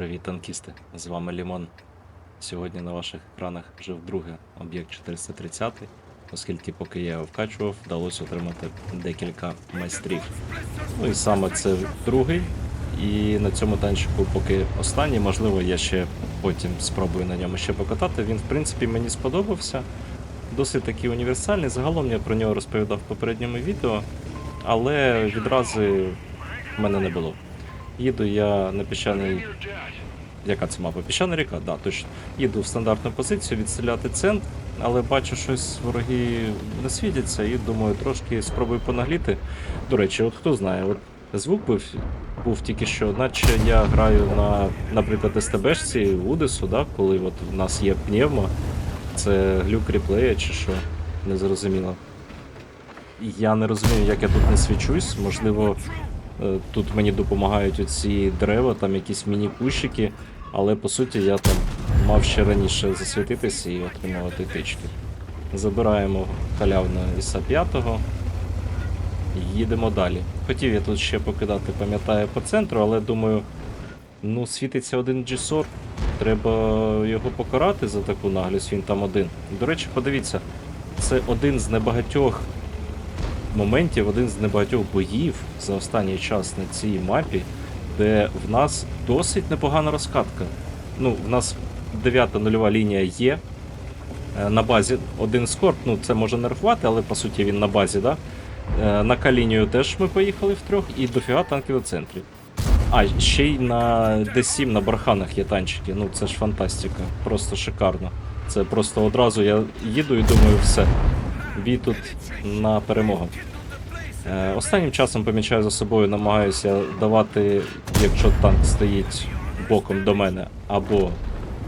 Привіт, танкісти! З вами Лімон. Сьогодні на ваших екранах вже вдруге об'єкт 430, оскільки поки я його вкачував, вдалося отримати декілька майстрів. Ну і саме це другий. І на цьому танчику поки останній, можливо, я ще потім спробую на ньому ще покатати. Він, в принципі, мені сподобався. Досить такий універсальний. Загалом я про нього розповідав в попередньому відео, але відразу в мене не було. Їду я на піщаний. Яка це мапа? Піщана ріка, да, точно. Їду в стандартну позицію відстріляти центр, але бачу, щось вороги не світяться і думаю, трошки спробую понагліти. До речі, от хто знає, от звук був, був тільки що, наче я граю на, наприклад, СТБшці Удесу, да, коли от в нас є пневмо, це глюк реплея чи що, не зрозуміло. Я не розумію, як я тут не свічусь, можливо. Е, Тут мені допомагають оці дерева, там якісь міні-кущики, але по суті я там мав ще раніше засвітитися і отримувати тички. Забираємо халявно іса 5 їдемо далі. Хотів я тут ще покидати, пам'ятаю, по центру, але думаю, ну світиться один G-Sor, треба його покарати за таку наглість, він там один. До речі, подивіться, це один з небагатьох моментів, один з небагатьох боїв за останній час на цій мапі, де в нас досить непогана розкатка. Ну, в нас дев'ята нульова лінія є. Е, На базі один скорт, ну це може не рахувати, але по суті він на базі, да? Е, На К-лінію теж ми поїхали втрьох і дофіга танків у центрі. А, ще й на Д7 на барханах є танчики. Ну це ж фантастика. Просто шикарно. Це просто одразу я їду і думаю, все. Бій тут на перемогу. Е, Останнім часом помічаю за собою, намагаюся давати, якщо танк стоїть боком до мене, або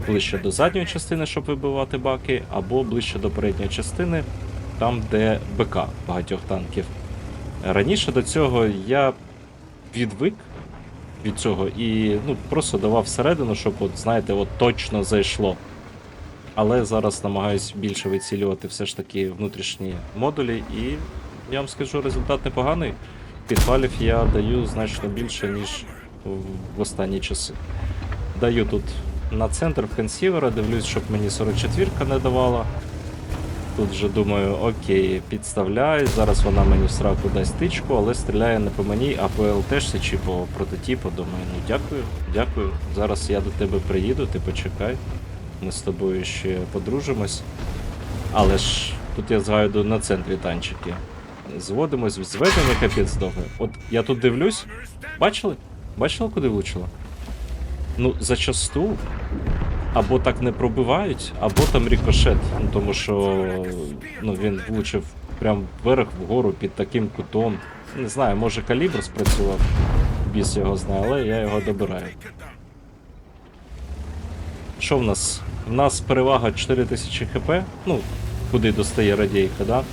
ближче до задньої частини, щоб вибивати баки, або ближче до передньої частини, там, де БК багатьох танків. Раніше до цього я відвик від цього і ну, просто давав всередину, щоб, от, знаєте, от точно зайшло. Але зараз намагаюсь більше вицілювати все ж таки внутрішні модулі, і я вам скажу, результат непоганий. Підпалів я даю значно більше, ніж в- останні часи. Даю тут на центр в консівера, дивлюсь, щоб мені 44-ка не давала. Тут вже думаю, окей, підставляю, зараз вона мені в сраку дасть тичку, але стріляє не по мені, а по ЛТшці чи по прототипу. Думаю, ну дякую, дякую. Зараз я до тебе приїду, ти почекай. Ми з тобою ще подружимось. Але ж тут я згадую на центрі танчики. Зводимось, зведення капець довго. От я тут дивлюсь. Бачили? Бачили, куди влучило? Ну, зачасту або так не пробивають, або там рикошет. Ну, тому що ну, він влучив прям вверх вгору під таким кутом. Не знаю, може калібр спрацював. Біс його знає, але я його добираю. Що в нас? В нас перевага 4000 хп. Ну, куди достає радійка, да?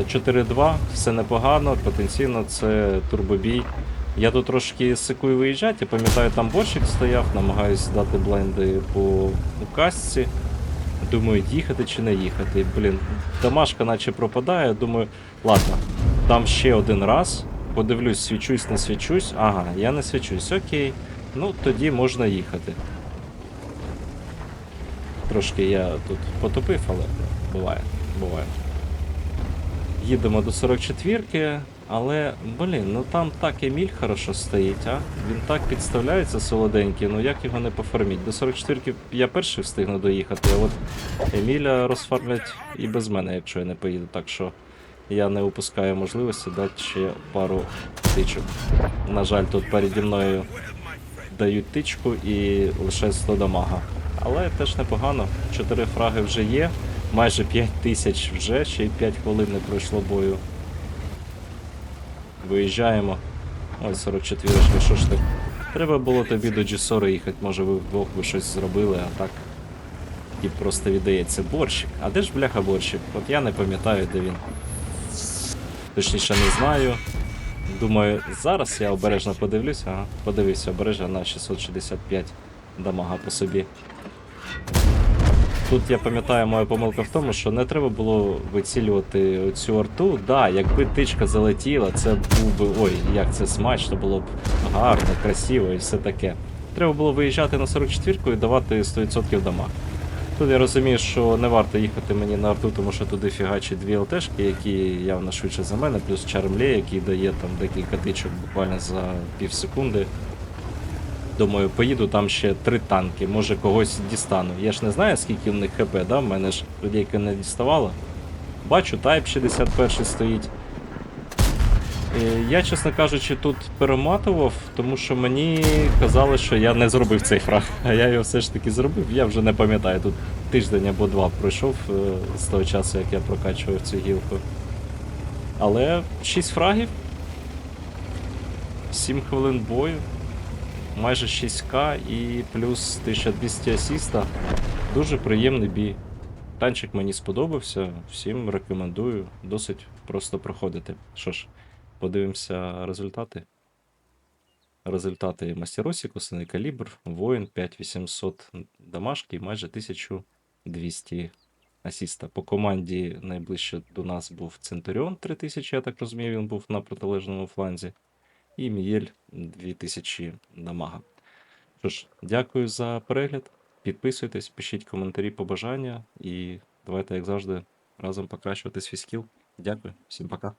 Е, 4-2, все непогано, потенційно це турбобій. Я тут трошки сикую виїжджати, я пам'ятаю, там борщик стояв, намагаюсь дати бленди по касці. Думаю, їхати чи не їхати. Блін, домашка наче пропадає, думаю, ладно, там ще один раз. Подивлюсь, свічусь, не свічусь. Ага, я не свічусь, окей. Ну, тоді можна їхати. Трошки я тут потопив, але буває, буває. Їдемо до 44-ки, але, блін, ну там так Еміль хорошо стоїть, а? Він так підставляється солоденький, ну як його не пофарміть? До 44-ки я перший встигну доїхати, а от Еміля розфармлять і без мене, якщо я не поїду, так що я не упускаю можливості дати ще пару тичок. На жаль, тут переді мною дають тичку і лише 100 дамага. Але теж непогано. 4 фраги вже є, майже 5 тисяч вже, ще й 5 хвилин не пройшло бою. Виїжджаємо. Ой, 44 що ж так. Треба було тобі до G40 їхати, може ви вдвох би щось зробили, а так. І просто віддається борщик. А де ж бляха борщик? От я не пам'ятаю, де він. Точніше не знаю. Думаю, зараз я обережно подивлюсь, ага, подивився обережно на 665 дамага по собі. Тут я пам'ятаю, моя помилка в тому, що не треба було вицілювати цю арту. Да, якби тичка залетіла, це був би. Ой, як це смачно було б гарно, красиво і все таке. треба було виїжджати на 44-ку і давати 100% дамаг. Тут я розумію, що не варто їхати мені на авту, тому що туди фігачать дві ЛТшки, які явно швидше за мене, плюс Чармлі, який дає там декілька тичок буквально за пів секунди. Думаю, поїду там ще три танки, може когось дістану. Я ж не знаю, скільки в них ХП, да? В мене ж людей не діставало. Бачу, Type 61 стоїть. Е, Я, чесно кажучи, тут перематував, тому що мені казали, що я не зробив цей фраг. А я його все ж таки зробив. Я вже не пам'ятаю. Тут тиждень або два пройшов е, з того часу, як я прокачував цю гілку. Але 6 фрагів, 7 хвилин бою, майже 6к і плюс 1200 асіста. Дуже приємний бій. Танчик мені сподобався, всім рекомендую. Досить просто проходити. Що ж, подивимося результати. Результати Мастеросі, косиний калібр, воїн 5800 дамажки і майже 1200 асіста. По команді найближче до нас був Центуріон 3000, я так розумію, він був на протилежному фланзі. І Мієль 2000 дамага. Що ж, дякую за перегляд. Підписуйтесь, пишіть коментарі, побажання і давайте, як завжди, разом покращувати свій скіл. Дякую, всім пока.